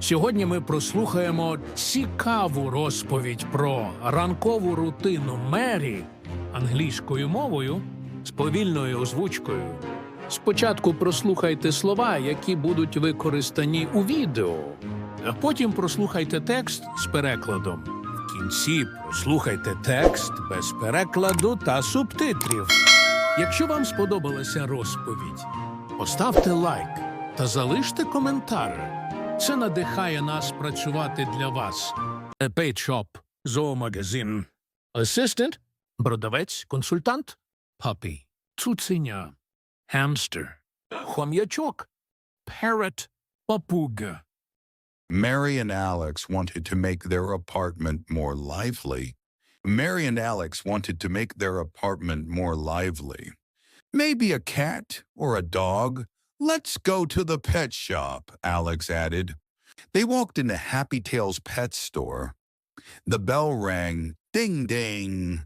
Сьогодні ми прослухаємо цікаву розповідь про ранкову рутину Мері англійською мовою з повільною озвучкою. Спочатку прослухайте слова, які будуть використані у відео, а потім прослухайте текст з перекладом. В кінці прослухайте текст без перекладу та субтитрів. Якщо вам сподобалася розповідь, поставте лайк та залиште коментар. Це надихає нас працювати для вас. Пейтшоп, зоомагазин. Асистент, продавець, консультант, папі, цуценя, хамстер, хом'ячок, parrot, папуга. Mary and Alex wanted to make their apartment more lively. Mary and Alex wanted to make their apartment more lively. Maybe a cat or a dog. Let's go to the pet shop, Alex added. They walked into Happy Tail's pet store. The bell rang. Ding, ding.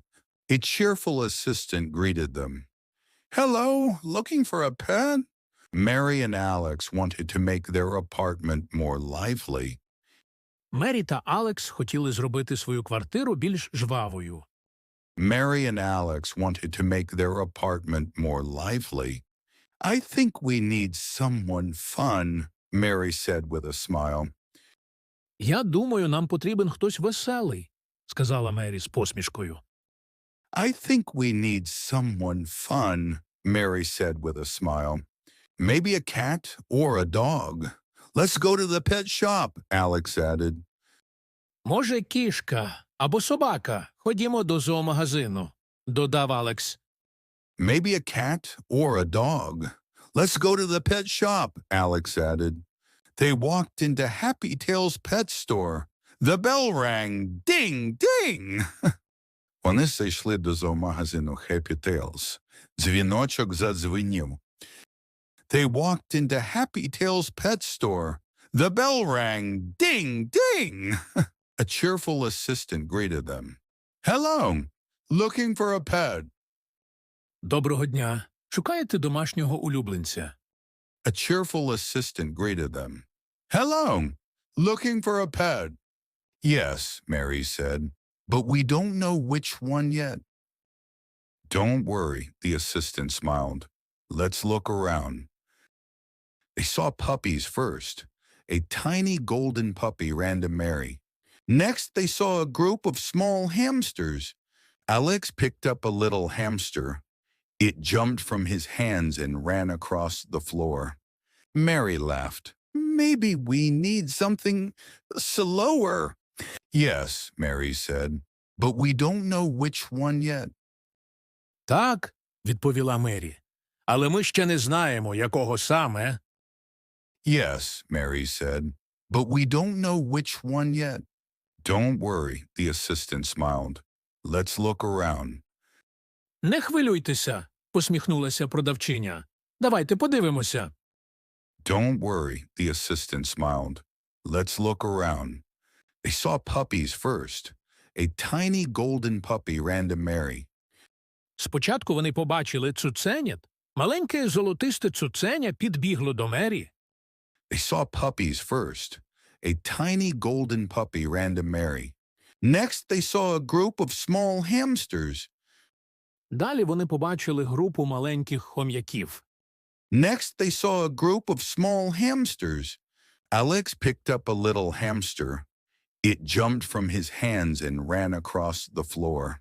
A cheerful assistant greeted them. Hello, looking for a pet? Mary and Alex wanted to make their apartment more lively. Мері та Алекс хотіли зробити свою квартиру більш жвавою. Mary and Alex wanted to make their apartment more lively. I think we need someone fun, Mary said with a smile. Я думаю, нам потрібен хтось веселий, сказала Мері з посмішкою. I think we need someone fun, Mary said with a smile. Maybe a cat or a dog. Let's go to the pet shop, Alex added. Може, кішка або собака. Ходімо до зоомагазину, додав Алекс. Maybe a cat or a dog. Let's go to the pet shop, Alex added. They walked into Happy Tail's pet store. The bell rang. Ding, ding. Вони зайшли до зоомагазину Happy Tails. Дзвіночок задзвенів. They walked into Happy Tail's pet store. The bell rang. Ding, ding. a cheerful assistant greeted them. Hello. Looking for a pet. Доброго дня. Шукаєте домашнього улюбленця? A cheerful assistant greeted them. Hello, looking for a pet? Yes, Mary said, but we don't know which one yet. Don't worry, the assistant smiled. Let's look around. They saw puppies first. A tiny golden puppy ran to Mary. Next, they saw a group of small hamsters. Alex picked up a little hamster. It jumped from his hands and ran across the floor. Mary laughed. Maybe we need something slower. Yes, Mary said, but we don't know which one yet. Так, відповіла Мері. Але ми ще не знаємо, якого саме. Yes, Mary said, but we don't know which one yet. Don't worry, the assistant smiled. Let's look around. Не хвилюйтеся, посміхнулася продавчиня. Давайте подивимося. Don't worry, the assistant smiled. Let's look around. They saw puppies first. A tiny golden puppy ran to Mary. Спочатку вони побачили цуценят. Маленьке золотисте цуценя підбігло до Мері. They saw puppies first. A tiny golden puppy ran to Mary. Next, they saw a group of small hamsters. Далі вони побачили групу маленьких хом'яків. Next, they saw a group of small hamsters. Alex picked up a little hamster. It jumped from his hands and ran across the floor.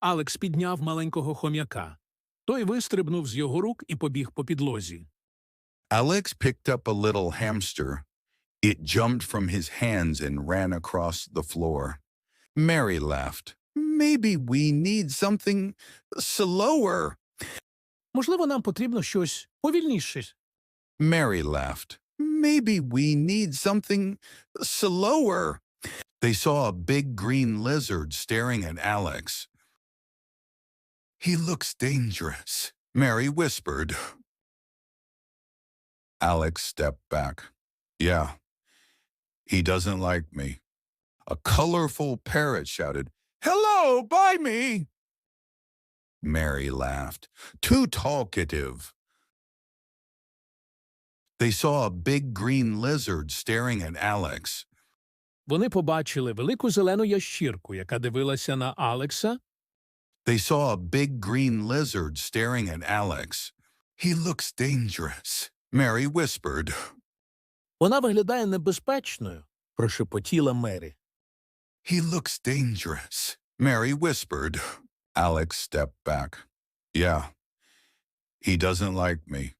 Алекс підняв маленького хом'яка. Той вистрибнув з його рук і побіг по підлозі. Alex picked up a little hamster. It jumped from his hands and ran across the floor. Mary laughed. Maybe we need something slower. Можливо, нам потрібно щось повільніше. Mary laughed. Maybe we need something slower. They saw a big green lizard staring at Alex. He looks dangerous, Mary whispered. Alex stepped back. Yeah, he doesn't like me. A colorful parrot shouted, Hello, by me! Mary laughed. Too talkative. They saw a big green lizard staring at Alex. Вони побачили велику зелену ящірку, яка дивилася на Алекса. They saw a big green lizard staring at Alex. He looks dangerous, Mary whispered. Вона виглядає небезпечною, прошепотіла Мері. He looks dangerous, Mary whispered. Alex stepped back. Yeah, he doesn't like me.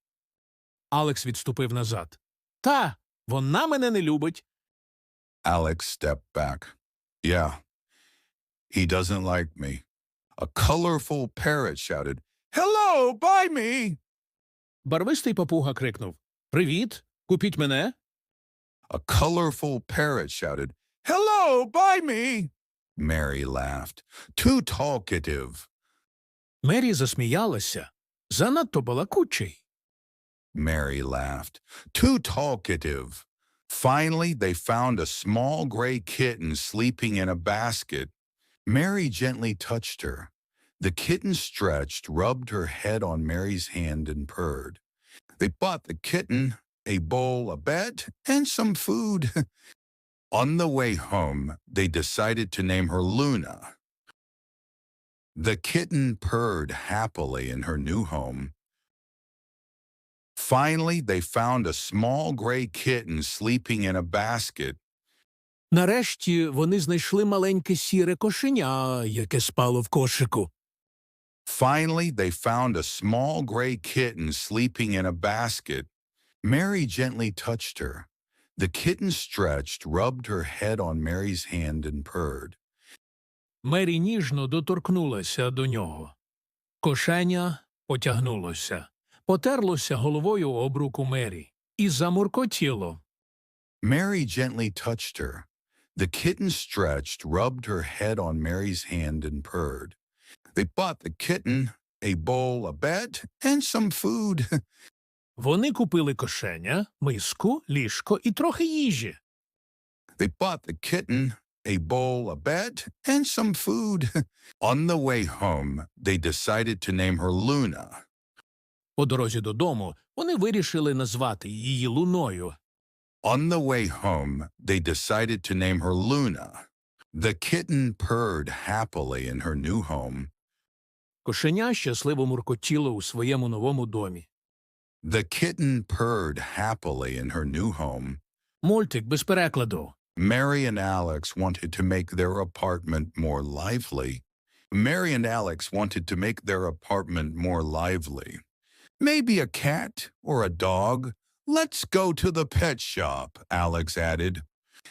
Алекс відступив назад. Та, вона мене не любить. Alex stepped back. Yeah, he doesn't like me. A colorful parrot shouted, Hello, buy me! Барвистий папуга крикнув Привіт, купіть мене. A colorful parrot shouted, Hello, buy me! Mary laughed. Too talkative. Мері засміялася. Занадто балакучий. Mary laughed. Too talkative. Finally, they found a small gray kitten sleeping in a basket. Mary gently touched her. The kitten stretched, rubbed her head on Mary's hand, and purred. They bought the kitten a bowl, a bed, and some food. on the way home, they decided to name her Luna. The kitten purred happily in her new home. Finally, they found a small gray kitten sleeping in a basket. Нарешті вони знайшли маленьке сіре кошеня, яке спало в кошику. Finally, they found a small gray kitten sleeping in a basket. Mary gently touched her. The kitten stretched, rubbed her head on Mary's hand, and purred. Мері ніжно доторкнулася до нього. Кошеня потягнулося, потерлося головою об руку Мері і замуркотіло. Mary gently touched her. The kitten stretched, rubbed her head on Mary's hand, and purred. They bought the kitten a bowl, a bed, and some food. Вони купили кошеня, миску, ліжко і трохи їжі. They bought the kitten a bowl, a bed, and some food. On the way home, they decided to name her Luna. По дорозі додому вони вирішили назвати її луною. On the way home, they decided to name her Luna. The kitten purred happily in her new home. Кошеня щасливо муркотіло у своєму новому домі. The kitten purred happily in her new home. Мультик без перекладу. Mary and Alex wanted to make their apartment more lively. Mary and Alex wanted to make their apartment more lively. Maybe a cat or a dog. Let's go to the pet shop, Alex added.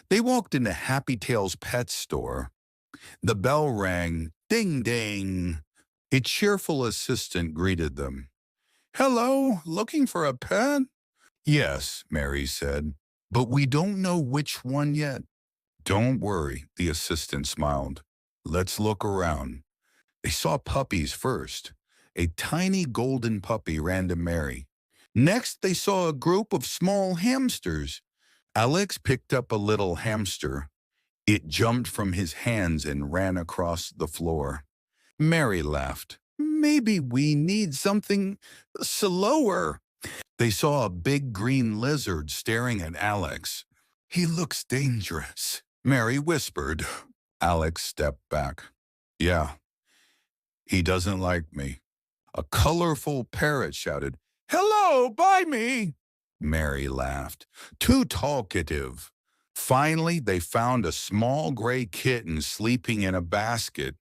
They walked into Happy Tail's pet store. The bell rang. Ding, ding. A cheerful assistant greeted them. Hello, looking for a pet? Yes, Mary said, but we don't know which one yet. Don't worry, the assistant smiled. Let's look around. They saw puppies first. A tiny golden puppy ran to Mary. Next, they saw a group of small hamsters. Alex picked up a little hamster. It jumped from his hands and ran across the floor. Mary laughed. Maybe we need something slower. They saw a big green lizard staring at Alex. He looks dangerous, Mary whispered. Alex stepped back. Yeah, he doesn't like me. A colorful parrot shouted, Hello, buy me! Mary laughed. Too talkative. Finally, they found a small gray kitten sleeping in a basket.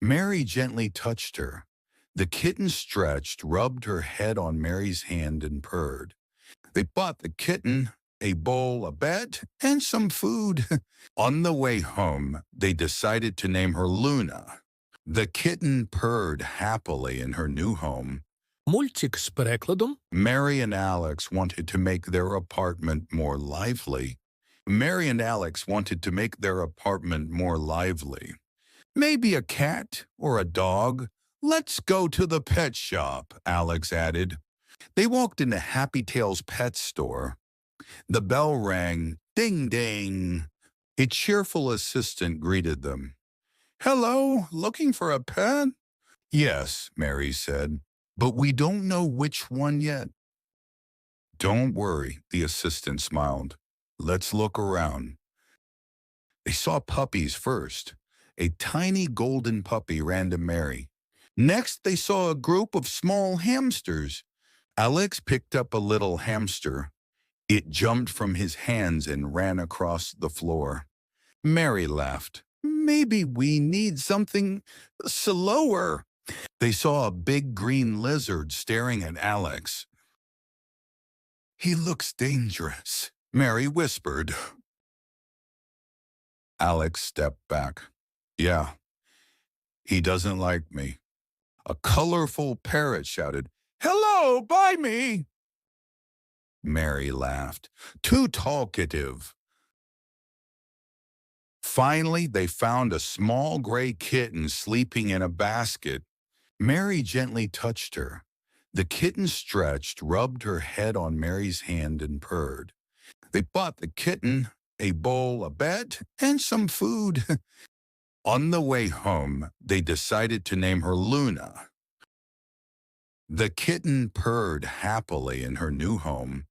Mary gently touched her. The kitten stretched, rubbed her head on Mary's hand, and purred. They bought the kitten a bowl, a bed, and some food. On the way home, they decided to name her Luna. The kitten purred happily in her new home. Мультик з перекладом. Mary and Alex wanted to make their apartment more lively. Mary and Alex wanted to make their apartment more lively. Maybe a cat or a dog. Let's go to the pet shop, Alex added. They walked into Happy Tail's pet store. The bell rang. Ding, ding. A cheerful assistant greeted them. Hello, looking for a pet? Yes, Mary said, but we don't know which one yet. Don't worry, the assistant smiled. Let's look around. They saw puppies first. A tiny golden puppy ran to Mary. Next, they saw a group of small hamsters. Alex picked up a little hamster. It jumped from his hands and ran across the floor. Mary laughed. Maybe we need something slower. They saw a big green lizard staring at Alex. He looks dangerous, Mary whispered. Alex stepped back. Yeah, he doesn't like me. A colorful parrot shouted, Hello, by me! Mary laughed. Too talkative. Finally, they found a small gray kitten sleeping in a basket. Mary gently touched her. The kitten stretched, rubbed her head on Mary's hand, and purred. They bought the kitten a bowl, a bed, and some food. on the way home, they decided to name her Luna. The kitten purred happily in her new home.